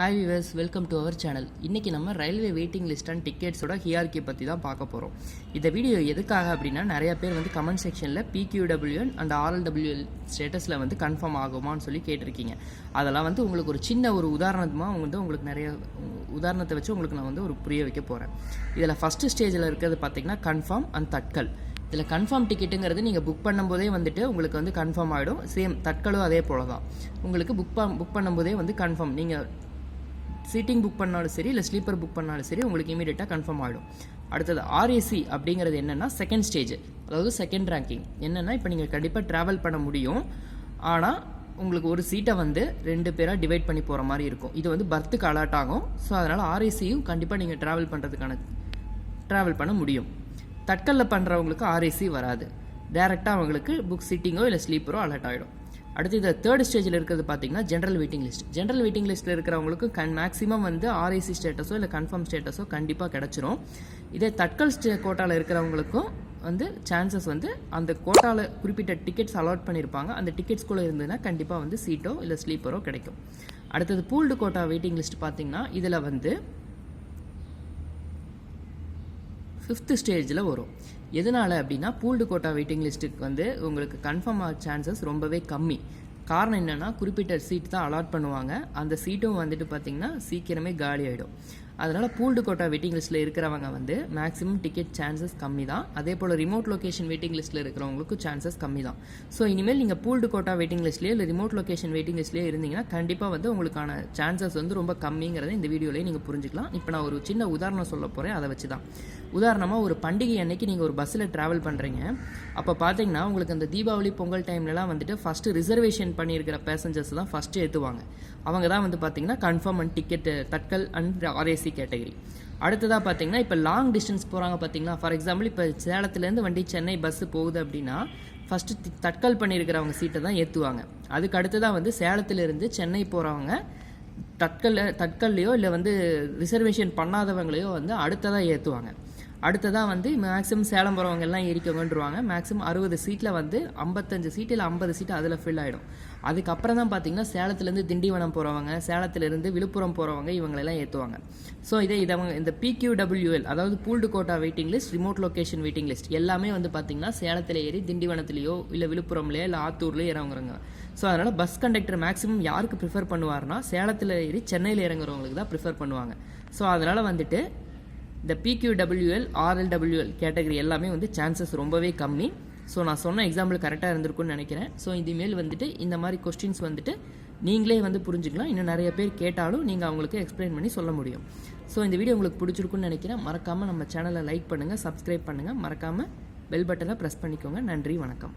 Hi viewers welcome to our channel இன்றைக்கி நம்ம railway waiting list and டிக்கெட்ஸோட hierarchy பற்றி தான் பார்க்க போகிறோம் இந்த வீடியோ எதுக்காக அப்படின்னா நிறைய பேர் வந்து கமெண்ட் செக்ஷனில் பிக்யூடபிள்யூஎன் அண்ட் ஆர்எல்டபிள்யூஎல் ஸ்டேட்டஸில் வந்து கன்ஃபார்ம் ஆகுமான்னு சொல்லி கேட்டிருக்கீங்க. அதெல்லாம் வந்து உங்களுக்கு ஒரு சின்ன ஒரு உதாரணமாக வந்து உங்களுக்கு நிறைய உதாரணத்தை வச்சு உங்களுக்கு நான் வந்து ஒரு புரிய வைக்க போகிறேன் இதில் ஃபஸ்ட்டு ஸ்டேஜில் இருக்கிறது பார்த்தீங்கன்னா கன்ஃபார்ம் அண்ட் தட்கல். இதில் கன்ஃபார்ம் டிக்கெட்டுங்கிறது நீங்கள் புக் பண்ணும்போதே வந்துட்டு உங்களுக்கு வந்து கன்ஃபார்ம் ஆகிடும் சேம் தட்களும் அதே போல தான் உங்களுக்கு புக் புக் பண்ணும்போதே வந்து கன்ஃபார்ம் நீங்கள் சீட்டிங் புக் பண்ணாலும் சரி இல்லை ஸ்லீப்பர் புக் பண்ணாலும் சரி உங்களுக்கு இமீடியட்டாக கன்ஃபார்ம் ஆகிடும் அடுத்தது ஆர்ஏசி அப்படிங்கிறது என்னென்னா செகண்ட் ஸ்டேஜ் அதாவது செகண்ட் ரேங்கிங் என்னென்னா இப்போ நீங்கள் கண்டிப்பாக ட்ராவல் பண்ண முடியும். ஆனால் உங்களுக்கு ஒரு சீட்டை வந்து ரெண்டு பேராக டிவைட் பண்ணி போகிற மாதிரி இருக்கும். இது வந்து பர்த்துக்கு அலாட் ஆகும். ஸோ அதனால் ஆர்ஏசியும் கண்டிப்பாக நீங்கள் ட்ராவல் பண்ணுறதுக்கான ட்ராவல் பண்ண முடியும். தட்கலில் பண்ணுறவங்களுக்கு ஆர்ஏசி வராது. டேரெக்டாக அவங்களுக்கு புக் சீட்டிங்கோ இல்லை ஸ்லீப்பரோ அலர்ட் ஆகிடும் அடுத்து இந்த தேர்ட் ஸ்டேஜில் இருக்கிறது பார்த்தீங்கன்னா general waiting list general waiting லிஸ்ட்டில் இருக்கிறவங்களுக்கு கன் மேக்ஸிமம் வந்து ஆர்ஐசி ஸ்டேட்டஸோ இல்லை கன்ஃபார்ம் ஸ்டேட்டஸோ கண்டிப்பாக கிடச்சிரும். இதே தட்கல் ஸ்டே கோட்டாவில் இருக்கிறவங்களுக்கும் வந்து சான்சஸ் வந்து அந்த கோட்டாவில் குறிப்பிட்ட டிக்கெட்ஸ் அலாட் பண்ணியிருப்பாங்க அந்த டிக்கெட்ஸ்குள்ளே இருந்ததுன்னா கண்டிப்பாக வந்து சீட்டோ இல்லை ஸ்லீப்பரோ கிடைக்கும். அடுத்தது பூல்டு கோட்டா வெயிட்டிங் லிஸ்ட் பார்த்தீங்கன்னா இதில் வந்து ஃபிஃப்த்து ஸ்டேஜில் வரும். எதனால் அப்படின்னா பூல்டு கோட்டா வெயிட்டிங் லிஸ்ட்டுக்கு வந்து உங்களுக்கு கன்ஃபார்ம் ஆக சான்சஸ் ரொம்பவே கம்மி. காரணம் என்னென்னா குறிப்பிட்ட சீட் தான் அலாட் பண்ணுவாங்க. அந்த சீட்டும் வந்துட்டு பார்த்திங்கன்னா சீக்கிரமே காலி ஆகிடும் அதனால் பூல்டு கோட்டா வெயிட்டிங் லிஸ்ட்டில் இருக்கிறவங்க வந்து மேக்ஸிமம் டிக்கெட் சான்சஸ் கம்மி தான் அதே போல் ரிமோட் லொக்கேஷன் வெயிட்டிங் லிஸ்ட்டில் இருக்கிறவங்களுக்கும் சான்சஸ் கம்மி தான் ஸோ இனிமேல் நீங்கள் பூல்டு கோட்டா வெயிட்டிங் லிஸ்ட்லேயே இல்லை ரிமோட் லொக்கேஷன் வெயிட்டிங் லிஸ்ட்லேயே இருந்தீங்கன்னா கண்டிப்பாக வந்து உங்களுக்கான சான்சஸ் வந்து ரொம்ப கம்மிங்கிறத இந்த வீடியோலேயே நீங்கள் புரிஞ்சுக்கலாம். இப்போ நான் ஒரு சின்ன உதாரணம் சொல்ல போகிறேன் அதை வச்சு தான் உதாரணமாக ஒரு பண்டிகை அன்னைக்கு நீங்கள் ஒரு பஸ்ஸில் ட்ராவல் பண்ணுறீங்க அப்போ பார்த்தீங்கன்னா உங்களுக்கு அந்த தீபாவளி பொங்கல் டைம்லலாம் வந்துட்டு ஃபஸ்ட்டு ரிசர்வேஷன் பண்ணியிருக்கிற பேசஞ்சர்ஸ் தான் ஃபஸ்ட்டு ஏற்றுவாங்க அவங்க தான் வந்து பார்த்தீங்கன்னா confirm and ticket Tatkal and RAC category அடுத்ததாக பார்த்தீங்கன்னா இப்போ லாங் டிஸ்டன்ஸ் போகிறாங்க பார்த்தீங்கன்னா ஃபார் எக்ஸாம்பிள் இப்போ சேலத்துலேருந்து வண்டி சென்னை பஸ்ஸு போகுது அப்படின்னா ஃபஸ்ட்டு தட்கல் பண்ணியிருக்கிறவங்க சீட்டை தான் ஏற்றுவாங்க அதுக்கு அடுத்ததாக வந்து சேலத்துலேருந்து சென்னை போகிறவங்க தட்கல் தட்கல்லையோ இல்லை வந்து ரிசர்வேஷன் பண்ணாதவங்களையோ வந்து அடுத்ததாக ஏற்றுவாங்க அடுத்ததாக வந்து மேக்ஸிமம் சேலம் போகிறவங்க எல்லாம் ஏறிக்கோங்கன்றுவாங்க. மேக்ஸிமம் அறுபது சீட்டில் வந்து ஐம்பத்தஞ்சு சீட்டு இல்லை ஐம்பது சீட்டு அதில் ஃபில் ஆகிடும் அதுக்கப்புறம் தான் பார்த்தீங்கன்னா சேலத்துலேருந்து திண்டிவனம் போகிறவங்க சேலத்துலேருந்து விழுப்புரம் போகிறவங்க இவங்களெல்லாம் ஏற்றுவாங்க ஸோ இதே இதை இந்த பிக்யூடபிள்யூஎல் அதாவது pooled quota waiting list remote location waiting list எல்லாமே வந்து பார்த்தீங்கன்னா சேலத்தில் ஏறி திண்டிவனத்துலேயோ இல்லை விழுப்புரம்லையோ இல்லை ஆத்தூர்லேயோ இறங்குறவங்க. ஸோ அதனால் பஸ் கண்டக்டர் மேக்ஸிமம் யாருக்கு ப்ரிஃபர் பண்ணுவார்னா சேலத்தில் ஏறி சென்னையில் இறங்குறவங்களுக்கு தான் ப்ரிஃபர் பண்ணுவாங்க. ஸோ அதனால் வந்துட்டு இந்த பிக்யூடபிள்யூஎல் ஆர்எல்டபிள்யூஎல் கேட்டகரி எல்லாமே வந்து சான்சஸ் ரொம்பவே கம்மி. ஸோ நான் சொன்ன எக்ஸாம்பிள் கரெக்டாக இருந்திருக்கும்னு நினைக்கிறேன். ஸோ இதுமேல் வந்துட்டு இந்த மாதிரி கொஸ்டின்ஸ் வந்துட்டு நீங்களே வந்து புரிஞ்சுக்கலாம். இன்னும் நிறைய பேர் கேட்டாலும் நீங்கள் அவங்களுக்கு எக்ஸ்பிளைன் பண்ணி சொல்ல முடியும். ஸோ இந்த வீடியோ உங்களுக்கு பிடிச்சிருக்குன்னு நினைக்கிறேன். மறக்காமல் நம்ம சேனலை லைக் பண்ணுங்கள் சப்ஸ்கிரைப் பண்ணுங்கள் மறக்காமல் பெல் பட்டனை ப்ரெஸ் பண்ணிக்கோங்க. நன்றி வணக்கம்.